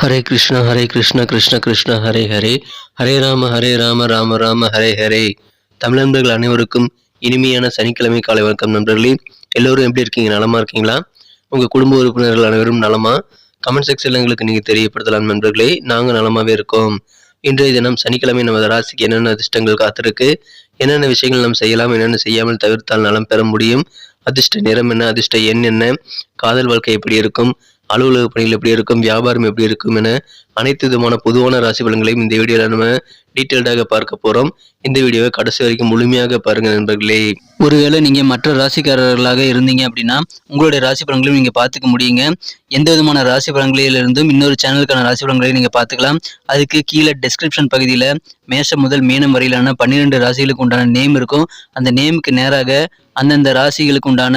ஹரே கிருஷ்ண ஹரே கிருஷ்ண கிருஷ்ண கிருஷ்ண ஹரே ஹரே. ஹரே ராம ஹரே ராம ராம ராம ஹரே ஹரே. தமிழ் நண்பர்கள் அனைவருக்கும் இனிமையான சனிக்கிழமை காலை வணக்கம் நண்பர்களே. எல்லோரும் எப்படி இருக்கீங்க? நலமா இருக்கீங்களா? உங்க குடும்ப உறுப்பினர்கள் அனைவரும் நலமா? கமெண்ட் செக்ஷன்ல எங்களுக்கு நீங்க தெரியப்படுத்தலாம் நண்பர்களே. நாங்கள் நலமாவே இருக்கோம். இன்றைய தினம் சனிக்கிழமை நமது ராசிக்கு என்னென்ன அதிர்ஷ்டங்கள் காத்திருக்கு? என்னென்ன விஷயங்கள் நாம் செய்யலாம்? என்னென்ன செய்யாமல் தவிர்த்தால் நலம் பெற முடியும்? அதிர்ஷ்ட நிறம் என்ன? அதிர்ஷ்ட எண் என்ன? காதல் வாழ்க்கை எப்படி இருக்கும்? அலுவலக பணிகள் எப்படி இருக்கும் வியாபாரம் எப்படி இருக்கும் என அனைத்து விதமான பொதுவான ராசி பலன்களையும் இந்த வீடியோவில் நம்ம டீட்டெயில்டாக பார்க்க போகிறோம் இந்த வீடியோவை கடைசி வரைக்கும் முழுமையாக பாருங்கள் நண்பர்களே. ஒருவேளை நீங்கள் மற்ற ராசிக்காரர்களாக இருந்தீங்க அப்படின்னா உங்களுடைய ராசி பலன்களையும் நீங்கள் பார்த்துக்க முடியுங்க. எந்த விதமான ராசி பலன்களிலிருந்தும் இன்னொரு சேனலுக்கான ராசி பலன்களையும் நீங்கள் பார்த்துக்கலாம். அதுக்கு கீழே டெஸ்கிரிப்ஷன் பகுதியில் மேஷம் முதல் மீனம் வரையிலான பன்னிரெண்டு ராசிகளுக்கு உண்டான நேம் இருக்கும். அந்த நேமுக்கு நேராக அந்தந்த ராசிகளுக்கு உண்டான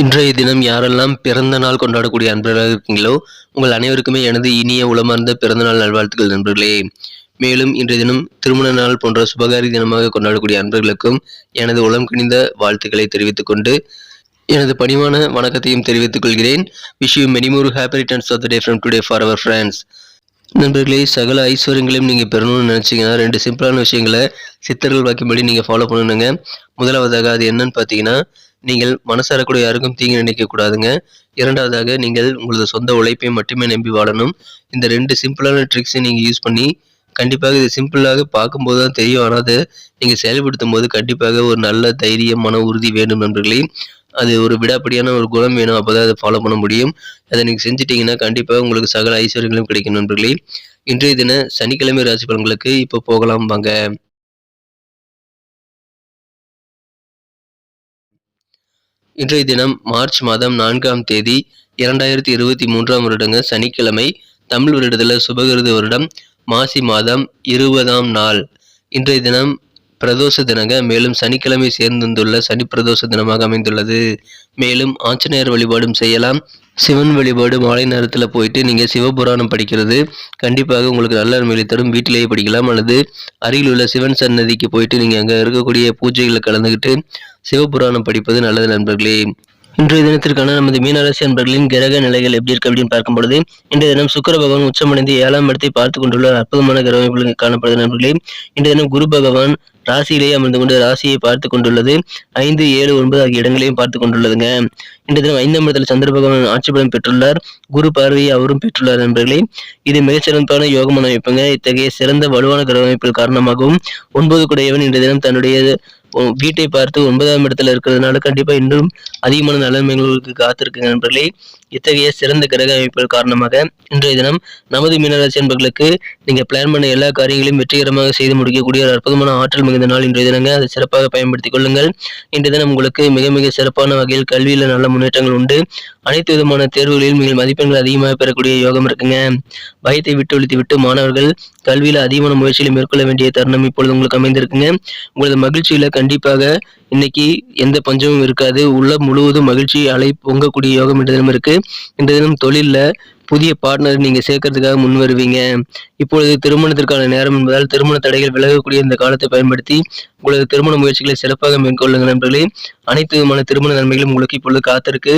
இன்றைய தினம் யாரெல்லாம் பிறந்த நாள் கொண்டாடக்கூடிய அன்பர்களாக இருக்கீங்களோ உங்கள் அனைவருக்குமே எனது இனிய உளமார்ந்த பிறந்த நாள் நல்வாழ்த்துக்கள் நண்பர்களே. மேலும் இன்றைய தினம் திருமண நாள் போன்ற சுபகாரி தினமாக கொண்டாடக்கூடிய அன்பர்களுக்கும் எனது உளம் கிணிந்த வாழ்த்துக்களை தெரிவித்துக் கொண்டு எனது பணிவான வணக்கத்தையும் தெரிவித்துக் கொள்கிறேன். Wish you many more happy returns of the day from today for our friends நண்பர்களே சகல ஐஸ்வர்யங்களையும் நீங்கள் பெறணும்னு நினச்சிங்கன்னா ரெண்டு சிம்பிளான விஷயங்களை சித்தர்கள் வாக்கியம்படி நீங்கள் ஃபாலோ பண்ணணுங்க. முதலாவதாக அது என்னன்னு பார்த்தீங்கன்னா நீங்கள் மனசார யாருக்கும் தீங்கு நினைக்க கூடாதுங்க. இரண்டாவதாக நீங்கள் உங்களது சொந்த உழைப்பை மட்டுமே நம்பி வாழணும். இந்த ரெண்டு சிம்பிளான ட்ரிக்ஸை நீங்கள் யூஸ் பண்ணி கண்டிப்பாக இது சிம்பிளாக பார்க்கும்போது தான் தெரியும். ஆனால் அதை நீங்கள் செயல்படுத்தும் போது கண்டிப்பாக ஒரு நல்ல தைரியம் மன உறுதி வேண்டும் நண்பர்களே. அது ஒரு விடாப்படியான ஒரு குணம் வேணும். அப்போ தான் அதை ஃபாலோ பண்ண முடியும். அதை நீங்கள் செஞ்சிட்டிங்கன்னா கண்டிப்பாக உங்களுக்கு சகல ஐஸ்வர்யங்களும் கிடைக்கும் நண்பர்களே. இன்றைய தின சனிக்கிழமை ராசி பலன்களுக்கு இப்போ போகலாம். வாங்க. இன்றைய தினம் மார்ச் மாதம் நான்காம் தேதி இரண்டாயிரத்தி இருபத்தி மூன்றாம் வருடங்க சனிக்கிழமை தமிழ் வருடத்தில் சுபகிருத வருடம் மாசி மாதம் இருபதாம் நாள். இன்றைய தினம் பிரதோஷ தினங்க மேலும் சனிக்கிழமை சேர்ந்துள்ள சனி பிரதோஷ தினமாக அமைந்துள்ளது. மேலும் ஆஞ்சநேயர் வழிபாடும் செய்யலாம். சிவன் வழிபாடு மாலை நேரத்தில் போயிட்டு நீங்கள் சிவபுராணம் படிக்கிறது கண்டிப்பாக உங்களுக்கு நல்ல நன்மைகளை தரும். வீட்டிலேயே படிக்கலாம். அல்லது அருகில் உள்ள சிவன் சன்னதிக்கு போயிட்டு நீங்கள் அங்கே இருக்கக்கூடிய பூஜைகளில் கலந்துக்கிட்டு சிவபுராணம் படிப்பது நல்லது நண்பர்களே. இன்றைய தினத்திற்கான நமது மீனராசி அன்பர்களின் கிரக நிலைகள் எப்படி இருக்கு அப்படின்னு பார்க்கும் பொழுது இன்றைய தினம் சுக்கர பகவான் உச்சமடைந்து ஏழாம் இடத்தை பார்த்து கொண்டுள்ள அற்புதமான கிரக அமைப்புகள் காணப்படுது நண்பர்களே. இன்றைய தினம் குரு பகவான் ராசியிலேயே அமர்ந்து கொண்டு ராசியை பார்த்து கொண்டுள்ளது. ஐந்து ஏழு ஒன்பது ஆகிய இடங்களையும் பார்த்து கொண்டுள்ளதுங்க. இன்றைய தினம் ஐந்தாம் இடத்துல சந்திர பகவான் ஆட்சிபலம் பெற்றுள்ளார். குரு பார்வையை அவரும் பெற்றுள்ளார் நண்பர்களே. இது மிகச்சிறந்தான யோகமான அமைப்புங்க. இத்தகைய சிறந்த வலுவான கிரக அமைப்புகள் காரணமாகவும் ஒன்பது குடையவன் இன்றைய தினம் தன்னுடைய வீட்டை பார்த்து ஒன்பதாம் இடத்துல இருக்கிறதுனால கண்டிப்பா இன்னும் அதிகமான நலன்மைகளுக்கு காத்திருக்குங்க நண்பர்களே. இத்தகைய சிறந்த கிரக அமைப்புகள் காரணமாக இன்றைய தினம் நமது மீனராசி என்பர்களுக்கு நீங்கள் பிளான் பண்ண எல்லா காரியங்களையும் வெற்றிகரமாக செய்து முடிக்கக்கூடிய ஒரு அற்புதமான ஆற்றல் மிகுந்த நாள் இன்றைய தினங்க. அதை சிறப்பாக பயன்படுத்திக் கொள்ளுங்கள். இன்றைய தினம் உங்களுக்கு மிக மிக சிறப்பான வகையில் கல்வியில் நல்ல முன்னேற்றங்கள் உண்டு. அனைத்து விதமான தேர்வுகளிலும் நீங்கள் மதிப்பெண்கள் அதிகமாக பெறக்கூடிய யோகம் இருக்குங்க. பயத்தை விட்டு ஒழித்து விட்டு மாணவர்கள் கல்வியில் அதிகமான முயற்சிகளை மேற்கொள்ள வேண்டிய தருணம் இப்பொழுது உங்களுக்கு அமைந்திருக்குங்க. உங்களது மகிழ்ச்சியில கண்டிப்பாக இன்னைக்கு எந்த பஞ்சமும் இருக்காது. உள்ள முழுவதும் மகிழ்ச்சி அலை பொங்கக்கூடிய யோகம் இன்றைய தினம் இருக்கு. இந்த தினம் தொழிலில் புதிய பார்ட்னர் நீங்கள் சேர்க்கறதுக்காக முன் வருவீங்க. இப்பொழுது திருமணத்திற்கான நேரம் என்பதால் திருமண தடைகள் விலகக்கூடிய இந்த காலத்தை பயன்படுத்தி உங்களது திருமண முயற்சிகளை சிறப்பாக மேற்கொள்ளுங்கள் நண்பர்களே. அனைத்து விதமான திருமண நன்மைகளும் உங்களுக்கு இப்பொழுது காத்திருக்கு.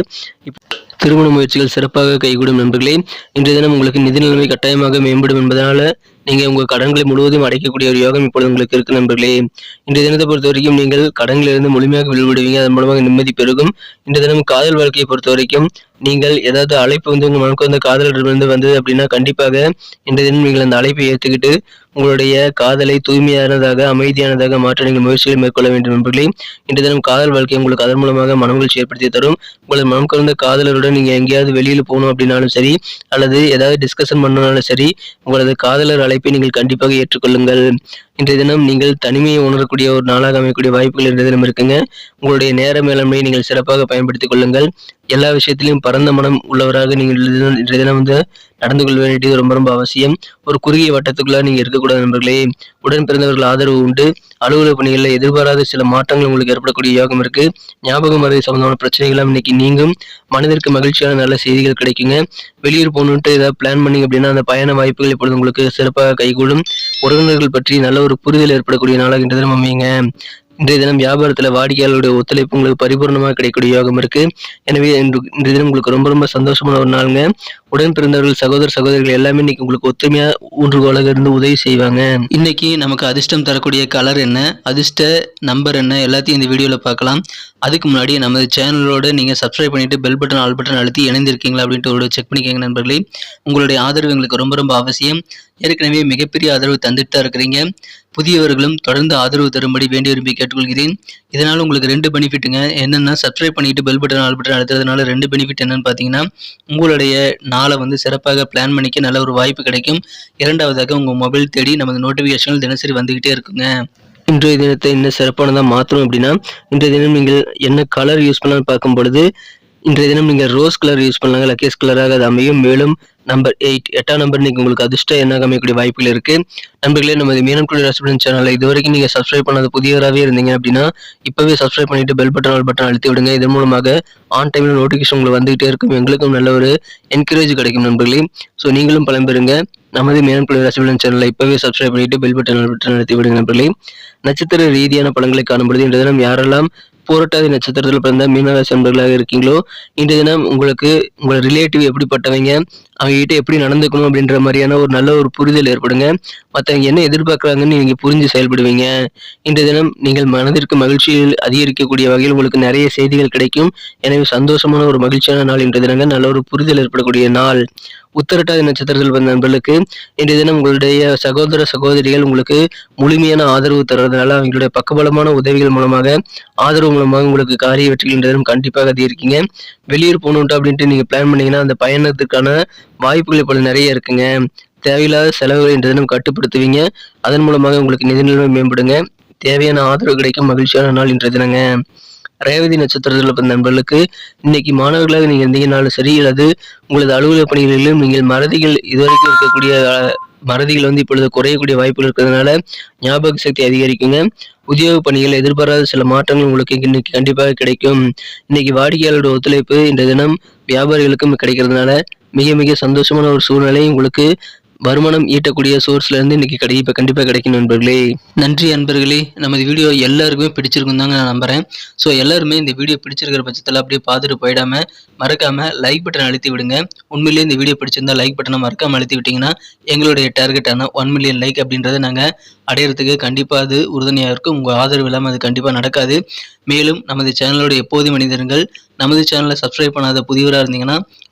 திருமண முயற்சிகள் சிறப்பாக கைகூடும் நண்பர்களே. இன்றைய தினம் உங்களுக்கு நிதி நிலைமை கட்டாயமாக மேம்படும் என்பதனால நீங்கள் உங்கள் கடன்களை முழுவதும் அடைக்கக்கூடிய ஒரு யோகம் இப்பொழுது உங்களுக்கு இருக்கு நண்பர்களே. இன்றைய தினத்தை பொறுத்த வரைக்கும் நீங்கள் கடன்களிலிருந்து முழுமையாக விடுவிடுவீங்க அதன் மூலமாக நிம்மதி பெருகும். இன்றைய தினம் காதல் வாழ்க்கையை பொறுத்த வரைக்கும் நீங்கள் ஏதாவது அழைப்பு வந்து உங்கள் மனக்கு வந்த காதலரிடமிருந்து வந்தது அப்படின்னா கண்டிப்பாக இன்றைய தினம் நீங்கள் அந்த அழைப்பை ஏற்றுக்கிட்டு உங்களுடைய காதலை தூய்மையானதாக அமைதியானதாக மாற்ற நீங்கள் முயற்சிகளை மேற்கொள்ள வேண்டும் என்பதை இன்றைய தினம் காதல் வாழ்க்கை உங்களுக்கு அதன் மூலமாக மனமகிழ்ச்சி ஏற்படுத்தி தரும். உங்களது மனம் கலந்த காதலருடன் நீங்கள் எங்கேயாவது வெளியில் போகணும் அப்படின்னாலும் சரி அல்லது ஏதாவது டிஸ்கஷன் பண்ணனாலும் சரி உங்களது காதலர் அழைப்பை நீங்கள் கண்டிப்பாக ஏற்றுக்கொள்ளுங்கள். இன்றைய தினம் நீங்கள் தனிமையை உணரக்கூடிய ஒரு நாளாக அமையக்கூடிய வாய்ப்புகள் இன்றைய தினம் இருக்குங்க. உங்களுடைய நேர மேலாண்மையை நீங்கள் சிறப்பாக பயன்படுத்திக் கொள்ளுங்கள். எல்லா விஷயத்திலையும் பரந்த மனம் உள்ளவராக நீங்கள் இன்றைய தினம் வந்து நடந்து கொள்ள வேண்டியது ரொம்ப ரொம்ப அவசியம். ஒரு குறுகிய வட்டத்துக்குள்ள நீங்க இருக்கக்கூடாது நண்பர்களே. உடன் பிறந்தவர்கள் ஆதரவு உண்டு. அலுவலக பணிகளில் எதிர்பாராத சில மாற்றங்கள் உங்களுக்கு ஏற்படக்கூடிய யோகம் இருக்கு. ஞாபகம் மறதி சம்பந்தமான பிரச்சனைகள்லாம் இன்னைக்கு நீங்கும். மனதிற்கு மகிழ்ச்சியான நல்ல செய்திகள் கிடைக்குங்க. வெளியூர் போகணுன்ட்டு ஏதாவது பிளான் பண்ணீங்க அப்படின்னா அந்த பயண வாய்ப்புகள் இப்பொழுது உங்களுக்கு சிறப்பாக கைகூடும். உறவினர்கள் பற்றி நல்ல ஒரு புரிதல் ஏற்படக்கூடிய நாளாக இன்றைய தினம் அமையுங்க. இன்றைய தினம் வியாபாரத்துல வாடிக்கையாளருடைய ஒத்துழைப்பு உங்களுக்கு பரிபூர்ணமாக கிடைக்கக்கூடிய யோகம் இருக்கு. எனவே இன்று இன்றைய தினம் உங்களுக்கு ரொம்ப ரொம்ப சந்தோஷமான ஒரு நாளுங்க. உடன் பிறந்தவர்கள் சகோதர சகோதரிகள் எல்லாமே இன்னைக்கு உங்களுக்கு ஒத்துமையா ஊன்றுகோலாக இருந்து உதவி செய்வாங்க. இன்னைக்கு நமக்கு அதிர்ஷ்டம் தரக்கூடிய கலர் என்ன அதிர்ஷ்ட நம்பர் என்ன எல்லாத்தையும் இந்த வீடியோவில் பார்க்கலாம். அதுக்கு முன்னாடி நமது சேனலோட நீங்கள் சப்ஸ்கிரைப் பண்ணிட்டு பெல் பட்டன் ஆல் பட்டன் அழுத்தி இணைந்திருக்கீங்களா அப்படின்ட்டு ஒரு செக் பண்ணிக்கோங்க நண்பர்களே. உங்களுடைய ஆதரவு எங்களுக்கு ரொம்ப ரொம்ப அவசியம். ஏற்கனவே மிகப்பெரிய ஆதரவு தந்துட்டு தான் இருக்கிறீங்க. புதியவர்களும் தொடர்ந்து ஆதரவு தரும்படி வேண்டி விரும்பி கேட்டுக்கொள்கிறேன். இதனால் உங்களுக்கு ரெண்டு பெனிஃபிட்டுங்க. என்னென்னா சப்ஸ்கிரைப் பண்ணிட்டு பெல் பட்டன் ஆல் பட்டன் அழுத்துறதுனால ரெண்டு பெனிஃபிட் என்னன்னு பார்த்தீங்கன்னா உங்களுடைய நாளை வந்து சிறப்பாக பிளான் பண்ணிக்க நல்ல ஒரு வாய்ப்பு கிடைக்கும். இரண்டாவதாக உங்கள் மொபைல் தேடி நமது நோட்டிஃபிகேஷன்கள் தினசரி வந்துக்கிட்டே இருக்குங்க. இன்றைய தினத்தை இன்னும் சிறப்பானதாக மாற்றணும் அப்படின்னா இன்றைய தினம் நீங்கள் என்ன கலர் யூஸ் பண்ணலாம்னு பார்க்கும் பொழுது இன்றைய தினம் நீங்கள் ரோஸ் கலர் யூஸ் பண்ணலாங்க. லக்கேஸ் கலராக அது அமையும். மேலும் நம்பர் எயிட் எட்டாம் நம்பர் இன்னைக்கு உங்களுக்கு அதிர்ஷ்ட என்ன அமையக்கூடிய வாய்ப்புகள் இருக்கு. நண்பர்களே நமது மீனம் குழு ரசிபன் சேனலை இது வரைக்கும் நீங்க சப்ஸ்கிரைப் பண்ணாத புதியவராகவே இருந்தீங்க அப்படின்னா இப்பவே சப்ஸ்கிரைப் பண்ணிட்டு பெல் பட்டன் ஆல் பட்டன் அழுத்தி விடுங்க. இதன் மூலமாக ஆன் டைமில் நோட்டிஃபிகேஷன் உங்களுக்கு வந்துகிட்டே இருக்கும். எங்களுக்கும் நல்ல ஒரு என்கரேஜ் கிடைக்கும் நண்பர்களே. ஸோ நீங்களும் பலம்பெறுங்க நமது மீனம் குழு ரசிபன் சேனலை இப்பவே சப்ஸ்கிரைப் பண்ணிட்டு பெல் பட்டன் ஆல் பட்டன் அழுத்தி விடுங்க நண்பர்களே. நட்சத்திர ரீதியான பலன்களை காணும்பொழுது இன்றைய தினம் யாரெல்லாம் போராட்டாதி நட்சத்திரத்தில் பிறந்த மீனராசி நண்பர்களாக இருக்கீங்களோ இன்றைய தினம் உங்களுக்கு உங்கள் ரிலேட்டிவ் எப்படிப்பட்டவங்க அவங்க கிட்ட எப்படி நடந்துக்கணும் அப்படின்ற மாதிரியான ஒரு நல்ல ஒரு புரிதல் ஏற்படுங்க. மற்றவங்க என்ன எதிர்பார்க்குறாங்கன்னு நீங்கள் புரிஞ்சு செயல்படுவீங்க. இன்றைய தினம் நீங்கள் மனதிற்கு மகிழ்ச்சியில் அதிகரிக்கக்கூடிய வகையில் உங்களுக்கு நிறைய செய்திகள் கிடைக்கும். எனவே சந்தோஷமான ஒரு மகிழ்ச்சியான நாள் இன்றைய தினங்க நல்ல ஒரு புரிதல் ஏற்படக்கூடிய நாள். உத்தரட்டாதி நட்சத்திரத்தில் வந்த நண்பர்களுக்கு இன்றைய தினம் உங்களுடைய சகோதர சகோதரிகள் உங்களுக்கு முழுமையான ஆதரவு தர்றதுனால அவங்களுடைய பக்கபலமான உதவிகள் மூலமாக ஆதரவு மூலமாக உங்களுக்கு காரிய வெற்றிகள் இன்றைய தினம் கண்டிப்பாக அதிகரிக்கீங்க. வெளியூர் போகணுன்ட்டு அப்படின்ட்டு நீங்கள் பிளான் பண்ணீங்கன்னா அந்த பயணத்துக்கான வாய்ப்புகள் இப்போ நிறைய இருக்குங்க. தேவையில்லாத செலவுகளை இன்றைய தினம் கட்டுப்படுத்துவீங்க. அதன் மூலமாக உங்களுக்கு நிதி நிலைமை மேம்படுங்க. தேவையான ஆதரவு கிடைக்கும் மகிழ்ச்சியான நாள் இன்றைய தினங்க. ரேவதி நட்சத்திரத்தில் பிறந்த நண்பர்களுக்கு இன்னைக்கு மாணவர்களாக நீங்கள் இருந்தீங்கனாலும் சரி அல்லது உங்களது அலுவலக பணிகளிலும் நீங்கள் மறதிகள் இதுவரைக்கும் இருக்கக்கூடிய அஹ், மறதிகள் வந்து இப்பொழுது குறையக்கூடிய வாய்ப்புகள் இருக்கிறதுனால ஞாபக சக்தி அதிகரிக்குங்க. உத்தியோக பணிகள் எதிர்பாராத சில மாற்றங்கள் உங்களுக்கு இன்னைக்கு கண்டிப்பாக கிடைக்கும். இன்னைக்கு வாடிக்கையாளரோட ஒத்துழைப்பு இந்த தினம் வியாபாரிகளுக்கும் கிடைக்கிறதுனால மிக மிக சந்தோஷமான ஒரு சூழ்நிலை உங்களுக்கு வருமானம் ஈட்டக்கூடிய சோர்ஸ்ல இருந்து இன்னைக்கு கிடை இப்போ கண்டிப்பாக கிடைக்கும் நண்பர்களே. நன்றி அன்பர்களே நமது வீடியோ எல்லாருக்குமே பிடிச்சிருக்கும் தாங்க நான் நம்புறேன். ஸோ எல்லாருமே இந்த வீடியோ பிடிச்சிருக்கிற பட்சத்தில் அப்படியே பார்த்துட்டு போயிடாம மறக்காம லைக் பட்டன் அழுத்தி விடுங்க. உண்மையிலேயே இந்த வீடியோ பிடிச்சிருந்தா லைக் பட்டனை மறக்காம அழுத்தி விட்டீங்கன்னா எங்களுடைய டார்கெட்டான ஒன் மில்லியன் லைக் அப்படின்றத நாங்கள் அடையிறதுக்கு கண்டிப்பாக அது உறுதுணையாக இருக்கும். உங்கள் ஆதரவு இல்லாமல் அது கண்டிப்பாக நடக்காது. மேலும் நமது சேனலோட எப்போதும் மனிதர்கள் நமது சேனலை சப்ஸ்கிரைப் பண்ணாத புதியவராக இருந்தீங்கன்னா